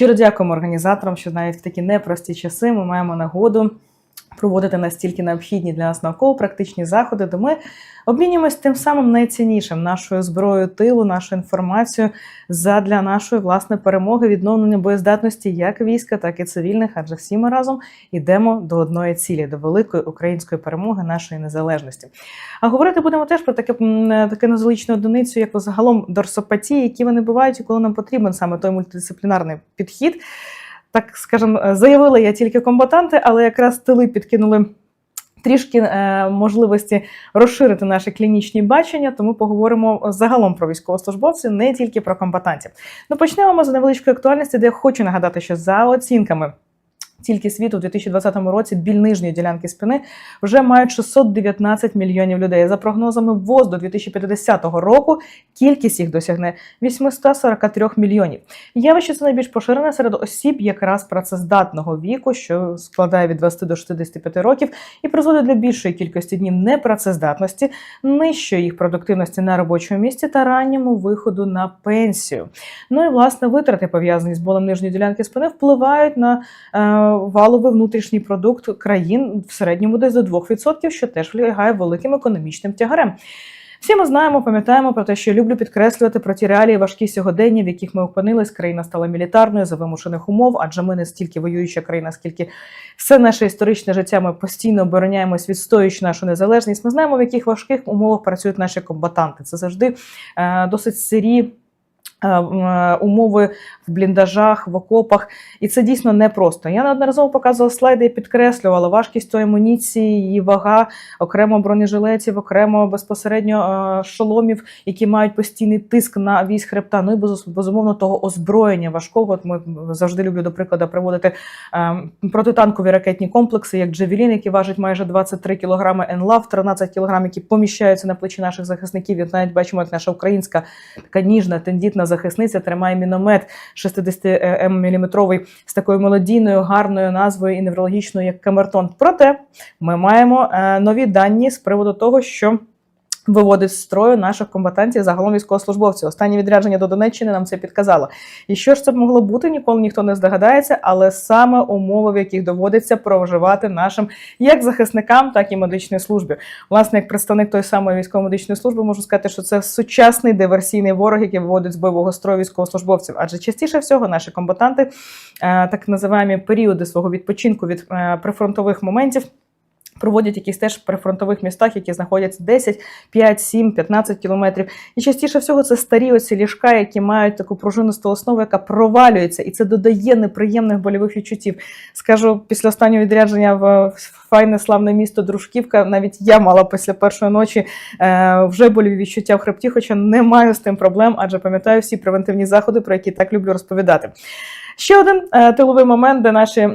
Щиро дякуємо організаторам, що навіть в такі непрості часи ми маємо нагоду проводити настільки необхідні для нас науково-практичні заходи, де ми обмінюємось тим самим найціннішим нашою зброєю тилу, нашою інформацією задля нашої власне перемоги, відновлення боєздатності як війська, так і цивільних. Адже всі ми разом йдемо до одної цілі, до великої української перемоги, нашої незалежності. А говорити будемо теж про таке таке нозологічну одиницю, як загалом дорсопатії, які вони бувають, і коли нам потрібен саме той мультидисциплінарний підхід. Так скажімо, заявила я тільки комбатанти, але якраз тили підкинули трішки е, можливості розширити наші клінічні бачення, тому поговоримо загалом про військовослужбовців, не тільки про комбатантів. Ну почнемо ми з невеличкої актуальності, де я хочу нагадати, що за оцінками. Тільки світу у 2020 році біль нижньої ділянки спини вже мають 619 мільйонів людей. За прогнозами ВОЗ до 2050 року кількість їх досягне 843 мільйонів. Явище це найбільш поширене серед осіб якраз працездатного віку, що складає від 20 до 65 років, і призводить до більшої кількості днів непрацездатності, нижчої їх продуктивності на робочому місці та ранньому виходу на пенсію. Ну і власне витрати пов'язані з болем нижньої ділянки спини впливають на е, валовий внутрішній продукт країн в середньому десь до 2%, що теж лягає великим економічним тягарем. Всі ми знаємо, пам'ятаємо про те, що я люблю підкреслювати про ті реалії важкі сьогодення, в яких ми опинились. Країна стала мілітарною за вимушених умов, адже ми не стільки воююча країна, скільки все наше історичне життя. Ми постійно обороняємось, відстоюючи нашу незалежність. Ми знаємо, в яких важких умовах працюють наші комбатанти. Це завжди е, досить сирі. Умови в бліндажах, в окопах, і це дійсно непросто. Я неодноразово показувала слайди і підкреслювала важкість тої амуніції, її вага, окремо бронежилетів, окремо безпосередньо шоломів, які мають постійний тиск на військ хребта. Ну і безумовно того озброєння важкого. От ми завжди люблю до прикладу приводити протитанкові ракетні комплекси, як Джевелін, які важать майже 23 кілограми, ЕНЛАВ 13 кілограм, які поміщаються на плечі наших захисників. І навіть бачимо, як наша українська така ніжна, тендітна захисниця тримає міномет 60 мм з такою мелодійною, гарною назвою і неврологічною, як камертон. Проте ми маємо е, нові дані з приводу того, що. Виводить з строю наших комбатантів загалом військовослужбовців. Останнє відрядження до Донеччини нам це підказало. І що ж це могло бути, ніколи ніхто не здогадається, але саме умови, в яких доводиться проживати нашим як захисникам, так і медичній службі. Власне, як представник тої самої військово-медичної служби, можу сказати, що це сучасний диверсійний ворог, який виводить з бойового строю військовослужбовців. Адже частіше всього наші комбатанти, е, так називаємо періоди свого відпочинку від е, прифронтових моментів. Проводять якісь теж прифронтових містах, які знаходяться 10, 5, 7, 15 кілометрів. І частіше всього це старі оці ліжка, які мають таку пружинисту основу, яка провалюється, і це додає неприємних больових відчуттів. Скажу, після останнього відрядження в файне славне місто Дружківка, навіть я мала після першої ночі е, вже больові відчуття в хребті, хоча не маю з тим проблем, адже пам'ятаю всі превентивні заходи, про які так люблю розповідати. Ще один е, тиловий момент, де наші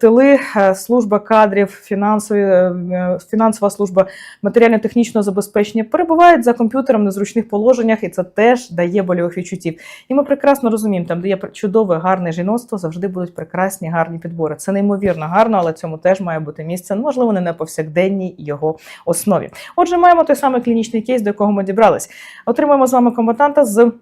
тили, е, служба кадрів, фінансові, е, фінансова служба матеріально-технічного забезпечення перебувають за комп'ютером в незручних положеннях, і це теж дає больових відчуттів. І ми прекрасно розуміємо, там, де є чудове, гарне жіноцтво, завжди будуть прекрасні, гарні підбори. Це неймовірно гарно, але цьому теж має бути місце. Можливо, не на повсякденній його основі. Отже, маємо той самий клінічний кейс, до якого ми дібрались. Отримуємо з вами комбатанта з.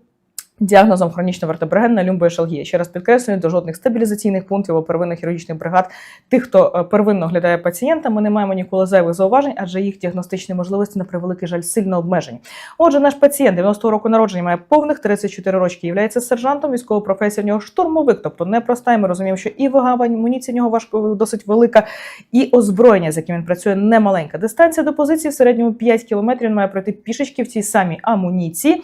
Діагнозом хронічна вертеброгенна люмбоешалгія. Ще раз підкреслюю, до жодних стабілізаційних пунктів або первинних хірургічних бригад. Тих, хто е, первинно оглядає пацієнта, ми не маємо ніколи зайвих зауважень, адже їх діагностичні можливості на превеликий жаль сильно обмежені. Отже, наш пацієнт 90-го року народження має повних 34 рочки, є сержантом, військова професія в нього штурмовик, тобто непроста. І ми розуміємо, що і вага амуніції в нього важко досить велика, і озброєння, з яким він працює, немаленька. Дистанція до позиції в середньому 5 кілометрів. Він має пройти пішечки в цій самій амуніції.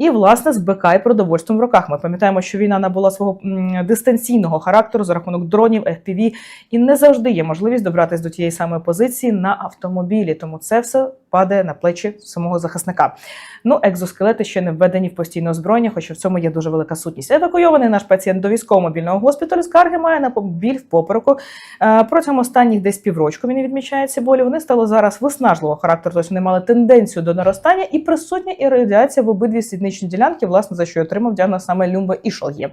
І власне з БК і продовольством в руках. Ми пам'ятаємо, що війна набула свого дистанційного характеру за рахунок дронів, FPV, і не завжди є можливість добратися до тієї самої позиції на автомобілі. Тому це все падає на плечі самого захисника. Ну, екзоскелети ще не введені в постійне озброєння, хоча в цьому є дуже велика сутність. Евакуйований наш пацієнт до військово-мобільного госпіталю скарги має на біль в попереку. Е, Протягом останніх десь піврочку він відмічає ці болі. Вони стали зараз виснажливого характеру, тобто вони мали тенденцію до наростання і присутня і радіація в обидві сідничні ділянки, власне, за що отримав діагноз саме люмба і шалгє.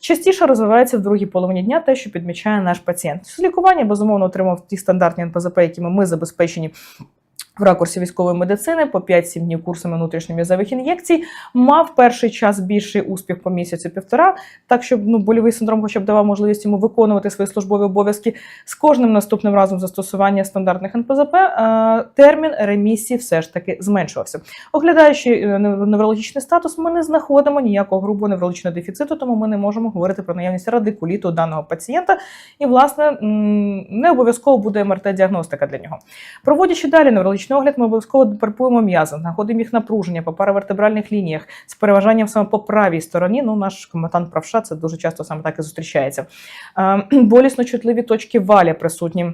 Частіше розвивається в другій половині дня те, що підмічає наш пацієнт. З лікування, безумовно, отримав ті стандартні НПЗП, якими ми забезпечені в ракурсі військової медицини по 5-7 днів курсами внутрішньом'язових ін'єкцій, мав перший час більший успіх по місяцю півтора, так щоб ну больовий синдром, хоча б давав можливість йому виконувати свої службові обов'язки. З кожним наступним разом застосування стандартних НПЗП е, термін ремісії все ж таки зменшувався. Оглядаючи е, неврологічний статус, ми не знаходимо ніякого грубого неврологічного дефіциту, тому ми не можемо говорити про наявність радикуліту даного пацієнта. І, власне, не обов'язково буде МРТ-діагностика для нього. Проводячи далі неврологічний огляд, ми обов'язково парпуємо м'язи, знаходимо їх напруження по паравертебральних лініях з переважанням саме по правій стороні. Ну, наш коментант правша це дуже часто саме так і зустрічається. Е, Болісно чутливі точки валя присутні.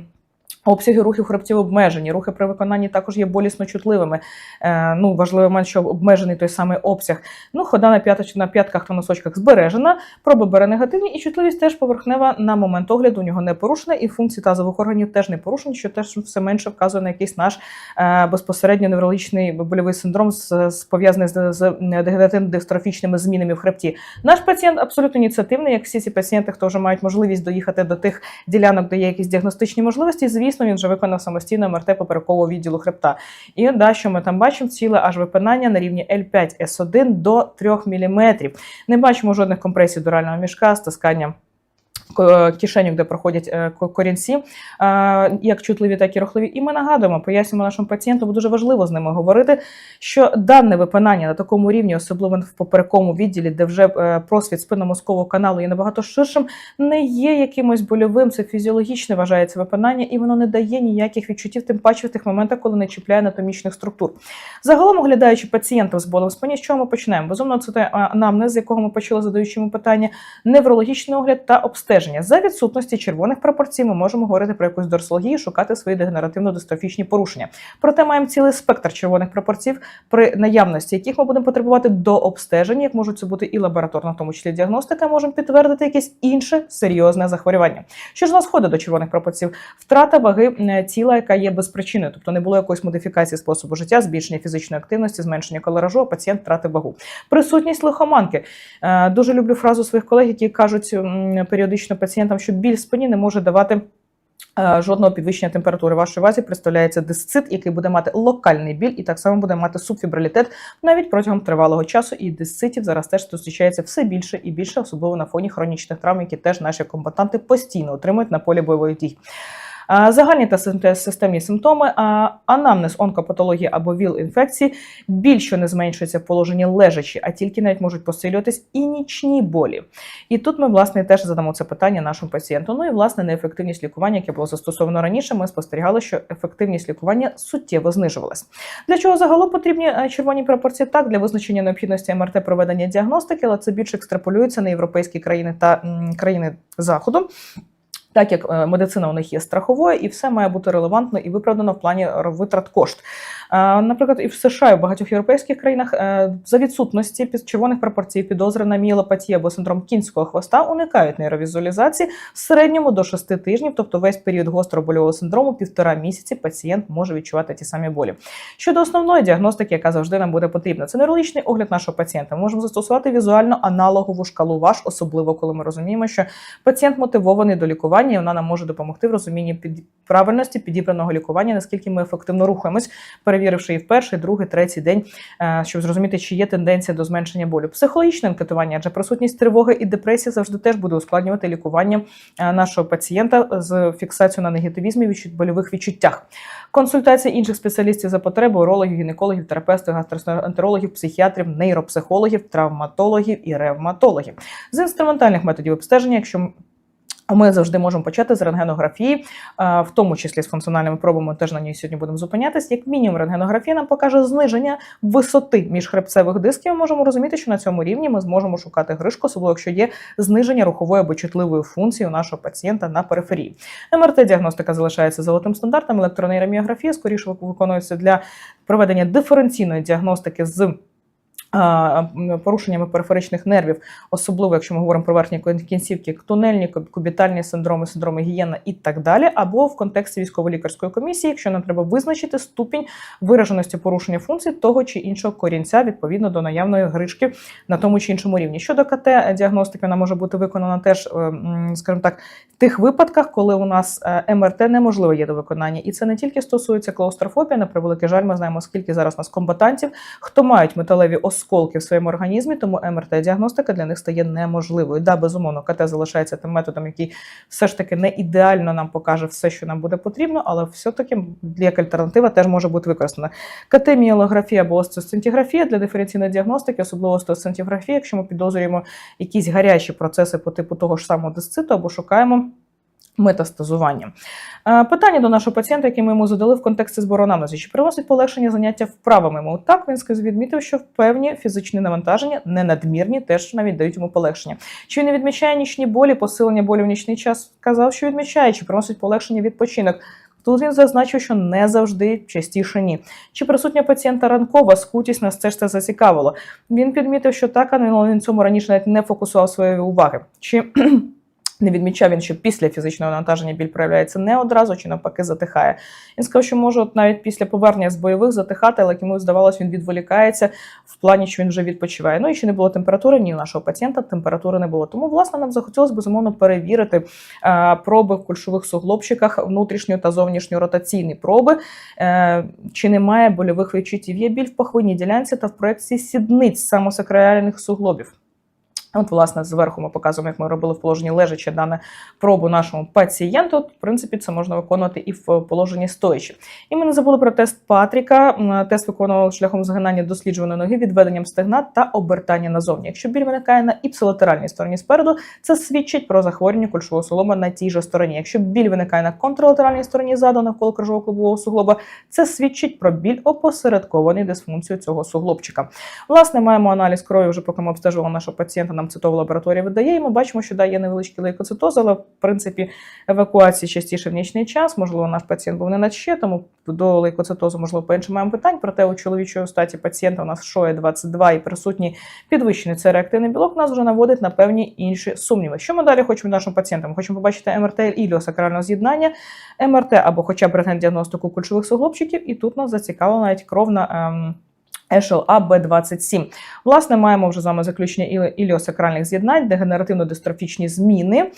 Обсяги рухів хребтів обмежені. Рухи при виконанні також є болісно чутливими. Е, ну, важливий момент, що обмежений той самий обсяг. Ну, хода на, п'яточ, на п'ятках та носочках збережена, проби бере негативні, і чутливість теж поверхнева на момент огляду у нього не порушена, і функції тазових органів теж не порушені, що теж все менше вказує на якийсь наш е, безпосередньо неврологічний больовий синдром, з, з пов'язаний з, з дегенеративно-дистрофічними змінами в хребті. Наш пацієнт абсолютно ініціативний, як всі ці пацієнти, хто вже мають можливість доїхати до тих ділянок, де є якісь діагностичні можливості. Звісно, він вже виконав самостійно МРТ поперекового відділу хребта. І да, що ми там бачимо, ціле аж випинання на рівні L5 S1 до 3 мм. Не бачимо жодних компресій дурального мішка, стискання кишеньок, де проходять е, корінці, як чутливі, так і рухливі. І ми нагадуємо, пояснюємо нашому пацієнту, бо дуже важливо з ними говорити, що дане випинання на такому рівні, особливо в поперековому відділі, де вже е, просвіт спинномозкового каналу є набагато ширшим, не є якимось больовим, це фізіологічне вважається випинання, і воно не дає ніяких відчуттів, тим паче в тих моментах, коли не чіпляє анатомічних структур. Загалом, оглядаючи пацієнтів з болем спині, з чого ми починаємо? Безумовно, це те, анамнез, з якого ми почали задаючи йому питання, неврологічний огляд та обстеження. За відсутності червоних пропорцій ми можемо говорити про якусь дорсологію, шукати свої дегенеративно-дистрофічні порушення. Проте маємо цілий спектр червоних пропорцій, при наявності яких ми будемо потребувати до обстеження, як можуть це бути і лабораторна, в тому числі діагностика, можемо підтвердити якесь інше серйозне захворювання. Що ж нас входить до червоних пропорцій? Втрата ваги е, тіла, яка є безпричиною, тобто не було якоїсь модифікації способу життя, збільшення фізичної активності, зменшення колоражу, а пацієнт втратив вагу. Присутність лихоманки. Е, Дуже люблю фразу своїх колег, які кажуть м, періодично пацієнтам, що біль в спині не може давати. е, Жодного підвищення температури В вашій вазі представляється дисцит, який буде мати локальний біль, і так само буде мати субфібрилітет навіть протягом тривалого часу. І дисцитів зараз теж зустрічається все більше і більше, особливо на фоні хронічних травм, які теж наші комбатанти постійно отримують на полі бойових дій. Загальні та системні симптоми, анамнез онкопатології або ВІЛ-інфекції більше не зменшується в положенні лежачі, а тільки навіть можуть посилюватись і нічні болі. І тут ми, власне, теж задамо це питання нашому пацієнту. Ну і власне неефективність лікування, яке було застосовано раніше. Ми спостерігали, що ефективність лікування суттєво знижувалась. Для чого загалом потрібні е, червоні пропорції? Так, для визначення необхідності МРТ проведення діагностики, але це більше екстраполюється на європейські країни та країни заходу. Так як е, медицина у них є страховою, і все має бути релевантно і виправдано в плані витрат кошт. Е, Наприклад, і в США, і в багатьох європейських країнах е, за відсутності під червоних пропорцій підозри на мієлопатію або синдром кінського хвоста уникають нейровізуалізації в середньому до 6 тижнів, тобто весь період гострого больового синдрому, півтора місяці пацієнт може відчувати ті самі болі. Щодо основної діагностики, яка завжди нам буде потрібна, це неврологічний огляд нашого пацієнта. Ми можемо застосувати візуально аналогову шкалу ваш, особливо коли ми розуміємо, що пацієнт мотивований до лікування, і вона нам може допомогти в розумінні під правильності підібраного лікування, наскільки ми ефективно рухаємось, перевіривши її в перший, другий, третій день, е, щоб зрозуміти, чи є тенденція до зменшення болю. Психологічне анкетування, адже присутність тривоги і депресії завжди теж буде ускладнювати лікування е, нашого пацієнта з фіксацією на негативізмі відчут больових відчуттях. Консультація інших спеціалістів за потреби урологів, гінекологів, терапевтів, гастроентерологів, психіатрів, нейропсихологів, травматологів і ревматологів. З інструментальних методів обстеження, якщо ми завжди можемо почати з рентгенографії, е, в тому числі з функціональними пробами, теж на ній сьогодні будемо зупинятись. Як мінімум, рентгенографія нам покаже зниження висоти міжхребцевих дисків. Ми можемо розуміти, що на цьому рівні ми зможемо шукати гришку, особливо якщо є зниження рухової або чутливої функції у нашого пацієнта на периферії. МРТ-діагностика залишається золотим стандартом. Електронейроміографія скоріше виконується для проведення диференційної діагностики з порушеннями периферичних нервів, особливо якщо ми говоримо про верхні кін- кінцівки, тунельні, кубітальні синдроми, синдроми гієна і так далі, або в контексті військово-лікарської комісії, якщо нам треба визначити ступінь вираженості порушення функцій того чи іншого корінця відповідно до наявної гришки на тому чи іншому рівні. Щодо КТ діагностики, вона може бути виконана теж, е, скажімо так, в тих випадках, коли у нас е, МРТ неможливо є до виконання, і це не тільки стосується клаустрофобії, на превеликий жаль, ми знаємо, скільки зараз у нас комбатантів, хто мають металеві осколки в своєму організмі, тому МРТ-діагностика для них стає неможливою. Да, безумовно, КТ залишається тим методом, який все ж таки не ідеально нам покаже все, що нам буде потрібно, але все-таки як альтернатива теж може бути використана. КТ, міелографія або остеосцинтіграфія для диференційної діагностики, особливо остеосцинтіграфія, якщо ми підозрюємо якісь гарячі процеси по типу того ж самого дисциту або шукаємо. Метастазування. Е, Питання до нашого пацієнта, яке ми йому задали в контексті збору анамнезу. Чи приносить полегшення заняття вправами? Йому так він відмітив, що певні фізичні навантаження, не надмірні, теж навіть дають йому полегшення. Чи він не відмічає нічні болі, посилення болі в нічний час? Сказав, що відмічає, чи приносить полегшення відпочинок. Тут він зазначив, що не завжди частіше ні. Чи присутня пацієнта ранкова скутість нас це ж це зацікавило. Він підмітив, що так, але він цьому раніше навіть не фокусував своєї уваги. Чи не відмічав він, що після фізичного навантаження біль проявляється не одразу чи навпаки затихає. Він сказав, що може от навіть після повернення з бойових затихати, але йому здавалось, він відволікається в плані, що він вже відпочиває. Ну і ще не було температури, ні у нашого пацієнта температури не було. Тому, власне, нам захотілося безумовно перевірити е, проби в кульшових суглобчиках, внутрішньо та зовнішньо ротаційні проби, е, чи немає больових відчуттів. Є біль в пахвинній ділянці та в проекції сідниць самосакроальних суглобів. От, власне, зверху ми показуємо, як ми робили в положенні лежачи дане пробу нашому пацієнту. В принципі, це можна виконувати і в положенні стоячи. І ми не забули про тест Патріка. Тест виконував шляхом згинання досліджуваної ноги, відведенням стегна та обертання назовні. Якщо біль виникає на іпсилатеральній стороні спереду, це свідчить про захворювання кульшового суглоба на тій же стороні. Якщо біль виникає на контралатеральній стороні ззаду навколо крижового клубового суглоба, це свідчить про біль опосередкований дисфункцію цього суглобчика. Власне, маємо аналіз крові, вже поки ми обстежували нашого пацієнта, нам цитова лабораторія видає, і ми бачимо, що да, є невеличкий лейкоцитоз, але в принципі евакуації частіше в нічний час. Можливо, наш пацієнт був не на ще, тому до лейкоцитозу, можливо, по іншим маємо питань. Проте у чоловічої статі пацієнта у нас шоє 22 і присутній підвищений це реактивний білок, нас вже наводить на певні інші сумніви. Що ми далі хочемо нашим пацієнтам? Хочемо побачити МРТ іліосакрального з'єднання, МРТ або хоча б рентген-діагностику кульшових суглобчиків, і тут нас зацікавила навіть кровна. Ем, HLA B27. Власне, маємо вже з вами заключення іліосакральних з'єднань, дегенеративно-дистрофічні зміни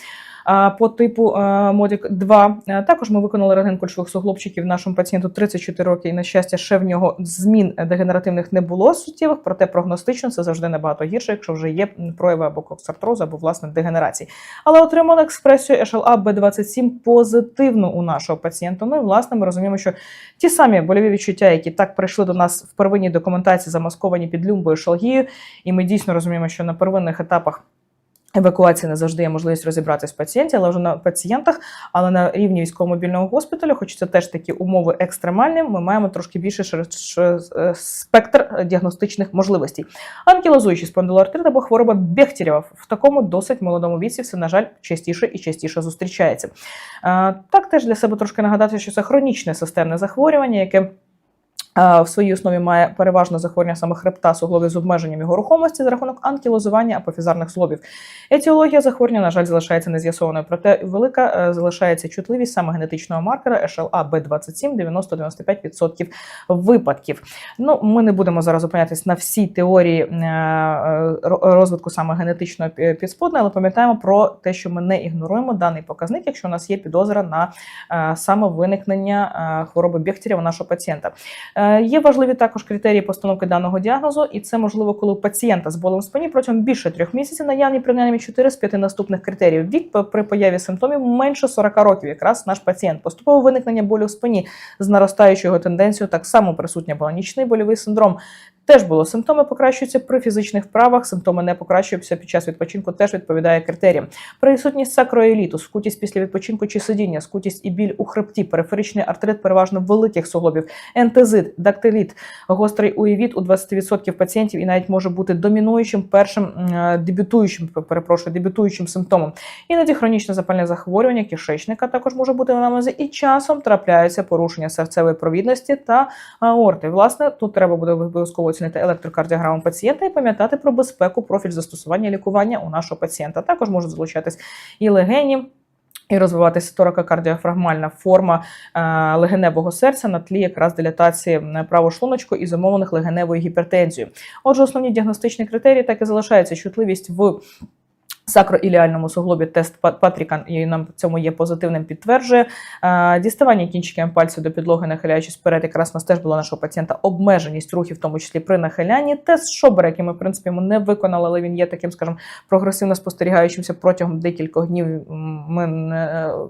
по типу модік 2. Е, Також ми виконали рентген кульшових суглобчиків нашому пацієнту 34 роки, і на щастя, ще в нього змін дегенеративних не було суттєвих, проте прогностично це завжди набагато гірше, якщо вже є прояви або коксартрозу, або власне дегенерації. Але отримали експресію HLA B27 позитивну у нашого пацієнта. Ну і власне ми розуміємо, що ті самі больові відчуття, які так прийшли до нас в первинній документації, замасковані під люмбою шалгією, і ми дійсно розуміємо, що на первинних етапах. Евакуації не завжди є можливість розібратися в пацієнті, але вже на пацієнтах, але на рівні військово-мобільного госпіталю, хоч це теж такі умови екстремальні, ми маємо трошки більше е, спектр діагностичних можливостей. Анкілозуючий спондилоартрит або хвороба Бехтерєва в такому досить молодому віці все, на жаль, частіше і частіше зустрічається. Е, Так теж для себе трошки нагадати, що це хронічне системне захворювання, яке в своїй основі має переважно захворювання саме хребта суглобів з обмеженням його рухомості за рахунок анкілозування апофізарних суглобів. Етіологія захворювання, на жаль, залишається нез'ясованою, проте велика е, залишається чутливість саме генетичного маркера HLA B27 90-95% випадків. Ну, ми не будемо зараз зупинятись на всій теорії е, е, ро- розвитку саме генетичного пі- підспудна, але пам'ятаємо про те, що ми не ігноруємо даний показник, якщо у нас є підозра на саме виникнення хвороби Бехтерєва нашого пацієнта. Е, Є важливі також критерії постановки даного діагнозу, і це можливо, коли у пацієнта з болем в спині протягом більше трьох місяців наявні принаймні 4 з 5 наступних критеріїв. Вік при появі симптомів менше 40 років. Якраз наш пацієнт поступове виникнення болю в спині з наростаючою тенденцією, так само присутня була нічний больовий синдром. Теж було симптоми покращуються при фізичних вправах, симптоми не покращуються під час відпочинку, теж відповідає критеріям. Присутність сакроеліту, скутість після відпочинку чи сидіння, скутість і біль у хребті, периферичний артрит переважно великих суглобів, ентезит, дактиліт, гострий уєвіт у 20% пацієнтів і навіть може бути домінуючим першим е, дебютуючим, перепрошую, дебютуючим симптомом. Іноді хронічне запальне захворювання кишечника також може бути в анамнезі, і часом трапляються порушення серцевої провідності та аорти. Власне, тут треба буде обов'язково оцінити електрокардіограму пацієнта і пам'ятати про безпеку, профіль застосування лікування у нашого пацієнта. Також можуть залучатись і легені. І розвиватися торакокардіофрагмальна форма е, легеневого серця на тлі якраз дилятації правошлуночку і замовлених легеневою гіпертензією. Отже, основні діагностичні критерії так і залишаються чутливість в сакроіліальному суглобі тест Па- Патріка і нам в цьому є позитивним підтверджує. Діставання кінчиками пальців до підлоги, нахиляючись вперед, якраз у нас теж було нашого пацієнта обмеженість рухів, в тому числі при нахилянні. Тест Шобера, який ми в принципі йому не виконали, але він є таким, скажімо, прогресивно спостерігаючимся протягом декількох днів. Ми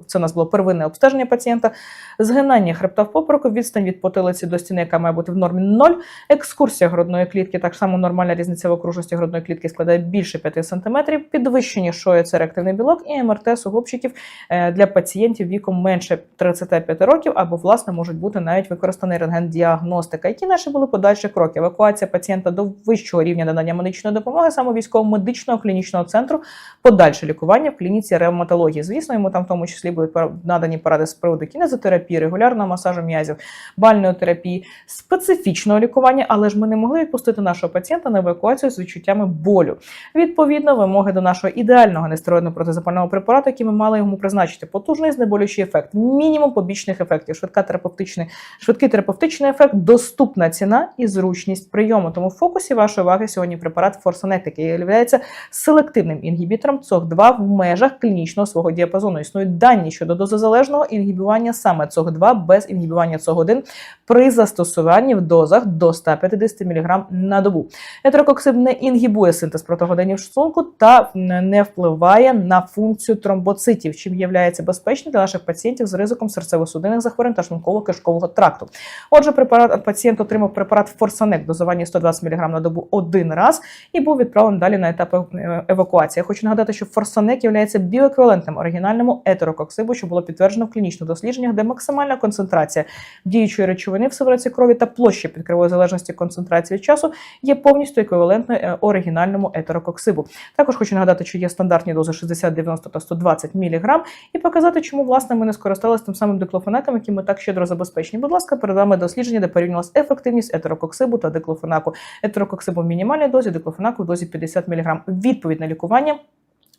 це у нас було первинне обстеження пацієнта. Згинання хребта в попереку, відстань від потилиці до стіни, яка має бути в нормі 0. Екскурсія грудної клітки, так само нормальна різниця в окружності грудної клітки складає більше 5 см. Підвищення шої це реактивний білок і МРТ суглобчиків е, для пацієнтів віком менше 35 років, або власне можуть бути навіть використаний рентген-діагностика. Які наші були подальші кроки? Евакуація пацієнта до вищого рівня надання медичної допомоги, саме військово-медичного клінічного центру, подальше лікування в клініці ревматології. Звісно, йому там в тому числі будуть надані поради з приводу кінезотерапії, регулярного масажу м'язів, бальної терапії, специфічного лікування, але ж ми не могли відпустити нашого пацієнта на евакуацію з відчуттями болю. Відповідно, вимоги до нашого ідеального нестероїдного протизапального препарату, який ми мали йому призначити, потужний знеболюючий ефект, мінімум побічних ефектів, швидка терапевтичний, швидкий терапевтичний ефект, доступна ціна і зручність прийому. Тому в фокусі вашої уваги сьогодні препарат Форсонект, який є селективним інгібітором ЦОГ-2 в межах клінічного свого діапазону. Існують дані щодо дозозалежного інгібування саме ЦОГ-2 без інгібування ЦОГ-1 при застосуванні в дозах до 150 мг на добу. Етерококсиб не інгібує синтез протогодинів шлунку та не впливає на функцію тромбоцитів, чим є безпечним для наших пацієнтів з ризиком серцево-судинних захворювань та шлунково-кишкового тракту. Отже, препарат пацієнт отримав препарат Форсанек дозування 120 мг на добу один раз і був відправлений далі на етап е, евакуації. Я хочу нагадати, що Форсанек є біоеквівалентним оригінальному етерококсибу, що було підтверджено в клінічних дослідженнях, де максимальна концентрація діючої речовини в сиворотці крові та площа під кривою залежності концентрації часу є повністю еквівалентною е, оригінальному етерококсибу. Також хочу нагадати, що є стандартні дози 60, 90 та 120 мг, і показати, чому власне ми не скористалися тим самим диклофенаком, яким ми так щедро забезпечені. Будь ласка, перед вами дослідження, де порівнялась ефективність етерококсибу та диклофенаку. Етерококсибу в мінімальній дозі, диклофенаку в дозі 50 мг. Відповідь на лікування.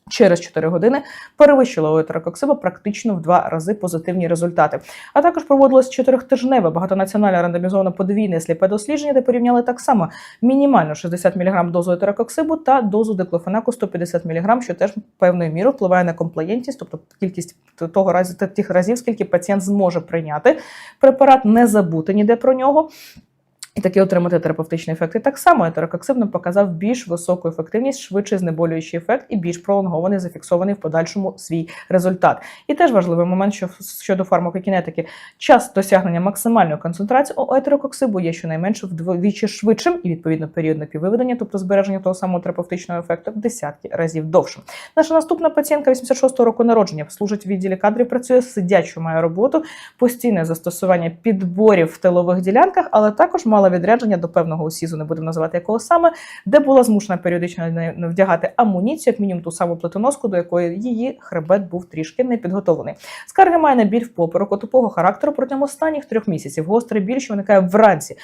Через 4 години перевищила у етерококсиба практично в два рази позитивні результати. А також проводилось чотирьохтижневе багатонаціональне рандомізоване подвійне сліпе дослідження, де порівняли так само мінімально 60 мг дозу етерококсибу та дозу диклофенаку 150 мг, що теж певною мірою впливає на комплаєнтність, тобто кількість того разу тих разів, скільки пацієнт зможе прийняти препарат, не забути ніде про нього. І таки отримати терапевтичний ефект. І так само етерококсиб показав більш високу ефективність, швидший знеболюючий ефект і більш пролонгований, зафіксований в подальшому свій результат. І теж важливий момент, що щодо фармакокінетики, час досягнення максимальної концентрації у етерококсибу є щонайменше вдвічі швидшим і відповідно період напіввиведення, тобто збереження того самого терапевтичного ефекту в десятки разів довшим. Наша наступна пацієнтка 86-го року народження служить в відділі кадрів, працює сидячу, має роботу, постійне застосування підборів в тилових ділянках, але також мала відрядження до певного осізу, не будемо називати якого саме, де була змушена періодично вдягати амуніцію, як мінімум ту саму плетоноску, до якої її хребет був трішки не підготовлений. Скарги має на біль в попереку тупого характеру протягом останніх трьох місяців. Гострий біль, що виникає вранці.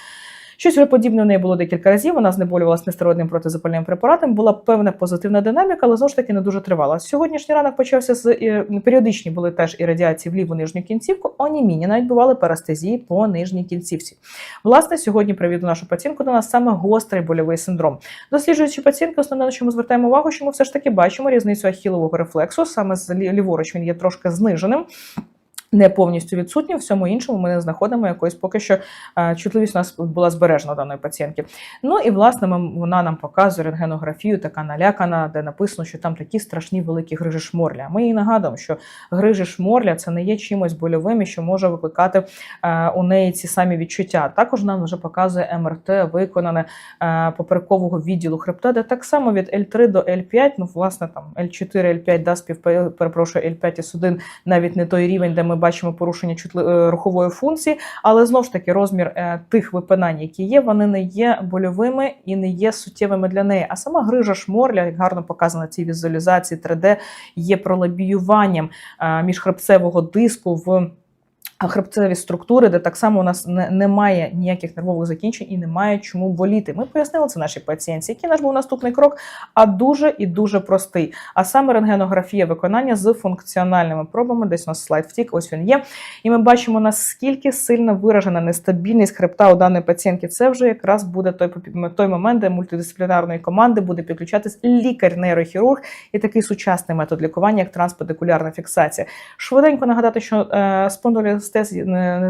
Щось вже подібне у неї було декілька разів. Вона знеболювалася нестероїдним протизапальним препаратом. Була певна позитивна динаміка, але знову ж таки не дуже тривала. Сьогоднішній ранок почався з е, періодичні були теж і радіації в ліву нижню кінцівку. Оніміння навіть бували парастезії по нижній кінцівці. Власне, сьогодні приведу нашу пацієнтку до нас саме гострий больовий синдром. Досліджуючи пацієнтку, основне на чому звертаємо увагу, що ми все ж таки бачимо різницю ахілового рефлексу. Саме з ліворуч він є трошки зниженим. Не повністю відсутні, в всьому іншому ми не знаходимо якоїсь поки що е, чутливість у нас була збережена даної пацієнтки. Ну і власне вона нам показує рентгенографію, така налякана, де написано, що там такі страшні великі грижі шморля. Ми їй нагадуємо, що грижі шморля це не є чимось больовим що може викликати е, у неї ці самі відчуття. Також нам вже показує МРТ, виконане е, поперекового відділу хребта, де так само від L3 до L5, ну власне там L4, L5, да, співпа- перепрошую, L5 і 1 навіть не той рівень, де ми бачимо порушення е, рухової функції, але знову ж таки розмір е, тих випинань, які є, вони не є больовими і не є суттєвими для неї. А сама грижа шморля, як гарно показано цій візуалізації 3D, є пролабіюванням е, міжхребцевого диску в хребцеві структури, де так само у нас не, немає ніяких нервових закінчень і немає чому боліти. Ми пояснили це нашій пацієнтці, який наш був наступний крок, а дуже і дуже простий. А саме рентгенографія виконання з функціональними пробами. Десь у нас слайд втік, ось він є. І ми бачимо, наскільки сильно виражена нестабільність хребта у даної пацієнтки. Це вже якраз буде той той момент, де мультидисциплінарної команди буде підключатись лікар-нейрохірург і такий сучасний метод лікування, як транспедикулярна фіксація. Швиденько нагадати, що е, спондилістез,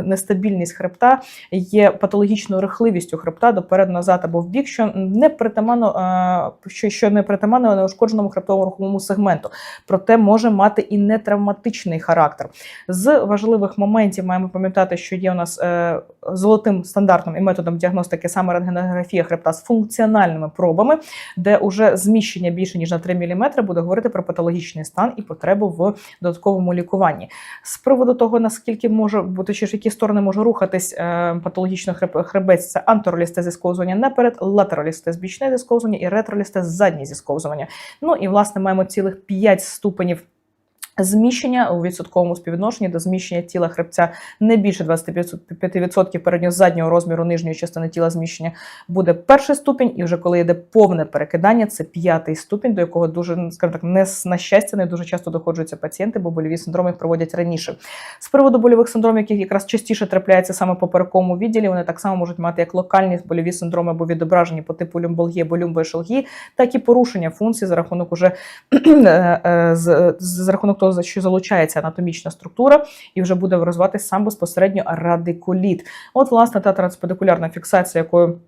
нестабільність хребта є патологічною рихливістю хребта доперед назад або в бік, що не притаманно, е, що, що не притаманно неушкодженому хребтовому руховому сегменту, проте може мати і нетравматичний характер. З важливих моментів маємо пам'ятати, що є у нас е, золотим стандартом і методом діагностики саме рентгенографія хребта з функціональними пробами, де уже зміщення більше ніж на 3 мм буде говорити про патологічний стан і потребу в додатковому лікуванні. З приводу того, наскільки може бути, ще ж, які сторони може рухатись е, патологічно хребець, це антеролістез зісковзування наперед, латеролісте збічне зісковзування і ретролісте заднє зісковзування. Ну і власне маємо цілих 5 ступенів. Зміщення у відсотковому співвідношенні до зміщення тіла хребця не більше 25% переднього заднього розміру нижньої частини тіла зміщення буде перший ступінь, і вже коли йде повне перекидання, це п'ятий ступінь, до якого дуже скажімо так, не на щастя, не дуже часто доходжуються пацієнти, бо больові синдроми їх проводять раніше. З приводу больових синдромів, які якраз частіше трапляються саме по перековому відділі, вони так само можуть мати як локальні больові синдроми або відображені по типу люмболгі або люмбоешелгі, так і порушення функцій за рахунок уже е, е, з, з рахунок того що залучається анатомічна структура, і вже буде розвиватися сам безпосередньо радикуліт. От, власне, та транспедикулярна фіксація, якою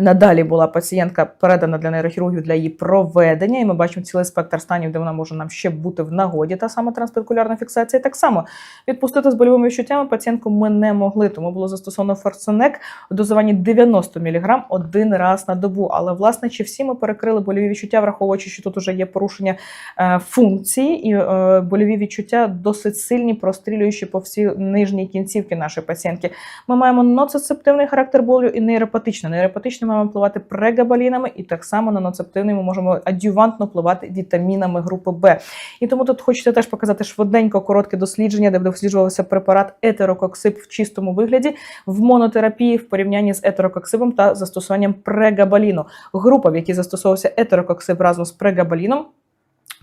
Надалі була пацієнтка передана для нейрохірургів для її проведення, і ми бачимо цілий спектр станів, де вона може нам ще бути в нагоді, та сама транспедикулярна фіксація. Так само відпустити з больовими відчуттями пацієнтку ми не могли, тому було застосовано форсенек у дозуванні 90 мг один раз на добу. Але власне чи всі ми перекрили больові відчуття, враховуючи, що тут вже є порушення е, функції, і е, больові відчуття досить сильні, прострілюючи по всій нижній кінцівки нашої пацієнтки. Ми маємо ноцицептивний характер болю і нейропатичний. Нейропатичний маємо впливати прегабалінами, і так само на ноцептивний ми можемо адювантно впливати вітамінами групи Б. І тому тут хочеться теж показати швиденько коротке дослідження, де досліджувався препарат етерококсиб в чистому вигляді в монотерапії в порівнянні з етерококсибом та застосуванням прегабаліну. Група, в якій застосовувався етерококсиб разом з прегабаліном,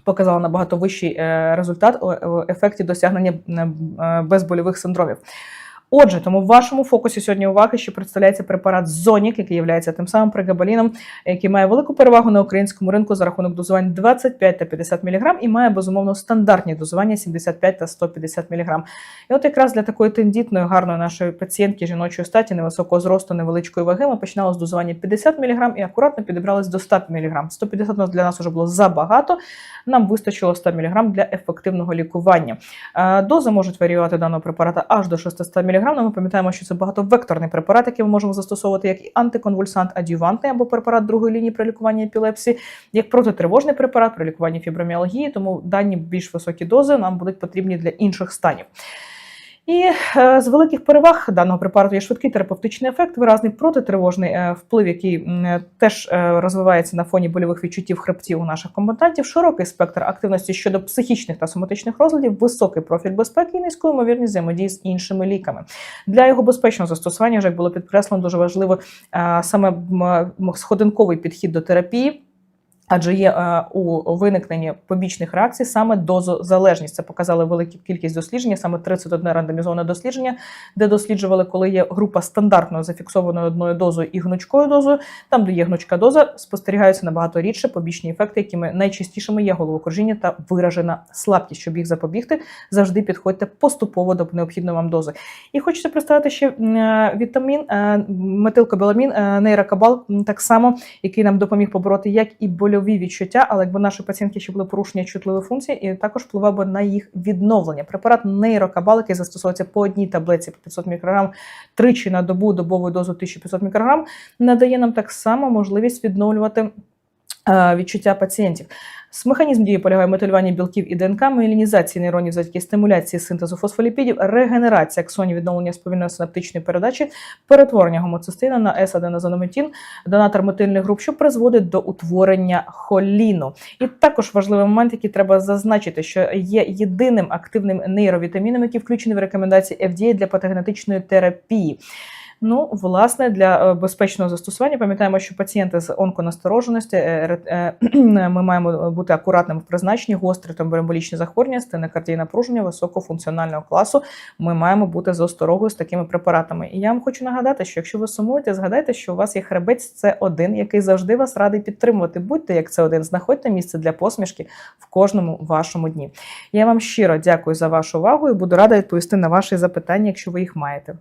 Показала набагато вищий е, результат у ефекті досягнення е, безбольових синдромів. Отже, тому в вашому фокусі сьогодні уваги, що представляється препарат Зонік, який є тим самим прегабаліном, який має велику перевагу на українському ринку за рахунок дозувань 25 та 50 мг і має безумовно стандартні дозування 75 та 150 мг. І от якраз для такої тендітної, гарної нашої пацієнтки жіночої статі, невисокого зросту, невеличкої ваги, ми починали з дозування 50 мг і акуратно підібрались до 100 мг. 150 для нас вже було забагато. Нам вистачило 100 мг для ефективного лікування. Дози можуть варіювати даного препарата аж до 600 мг мг. Ми пам'ятаємо, що це багатовекторний препарат, який ми можемо застосовувати як і антиконвульсант, адювантний або препарат другої лінії при лікуванні епілепсії, як протитривожний препарат при лікуванні фіброміалгії, тому дані більш високі дози нам будуть потрібні для інших станів. І е, з великих переваг даного препарату є швидкий терапевтичний ефект, виразний протитривожний е, вплив, який е, теж розвивається на фоні больових відчуттів хребтів у наших комбатантів, широкий спектр активності щодо психічних та соматичних розладів, високий профіль безпеки і низьку ймовірність взаємодії з іншими ліками. Для його безпечного застосування, як було підкреслено, дуже важливо саме сходинковий підхід до терапії. Адже є е, у виникненні побічних реакцій саме дозозалежність. Це показали велику кількість досліджень, саме 31 рандомізоване дослідження, де досліджували, коли є група стандартно зафіксованою одною дозою і гнучкою дозою. Там, де є гнучка доза, спостерігаються набагато рідше побічні ефекти, якими найчастішими є головокружіння та виражена слабкість. Щоб їх запобігти, завжди підходьте поступово до необхідної вам дози. І хочеться представити ще е, вітамін, е, метилкобеламін, нейрокабал, так само, який нам допоміг побороти як і болю больові відчуття, але якби наші пацієнтки ще були порушення чутливої функції, і також впливав би на їх відновлення. Препарат нейрокабалики застосовується по одній таблиці по 500 мікрограм тричі на добу добовою дозу 1500 мікрограм, надає нам так само можливість відновлювати відчуття пацієнтів. Механізм дії полягає в білків і ДНК, міелінізації нейронів завдяки стимуляції синтезу фосфоліпідів, регенерація аксонів, відновлення сповільної синаптичної передачі, перетворення гомоцистина на S-аденозонометін, донатор метильних груп, що призводить до утворення холіну. І також важливий момент, який треба зазначити, що є єдиним активним нейровітаміном, який включений в рекомендації FDA для патогенетичної терапії. Ну, власне, для е, безпечного застосування пам'ятаємо, що пацієнти з онконастороженості е, е, ми маємо бути акуратними в призначенні гострі тромбоемболічні захворювання, стенокардії напруження високофункціонального класу. Ми маємо бути з осторогою з такими препаратами. І я вам хочу нагадати, що якщо ви сумуєте, згадайте, що у вас є хребець С1, який завжди вас радий підтримувати. Будьте як С1, знаходьте місце для посмішки в кожному вашому дні. Я вам щиро дякую за вашу увагу і буду рада відповісти на ваші запитання, якщо ви їх маєте.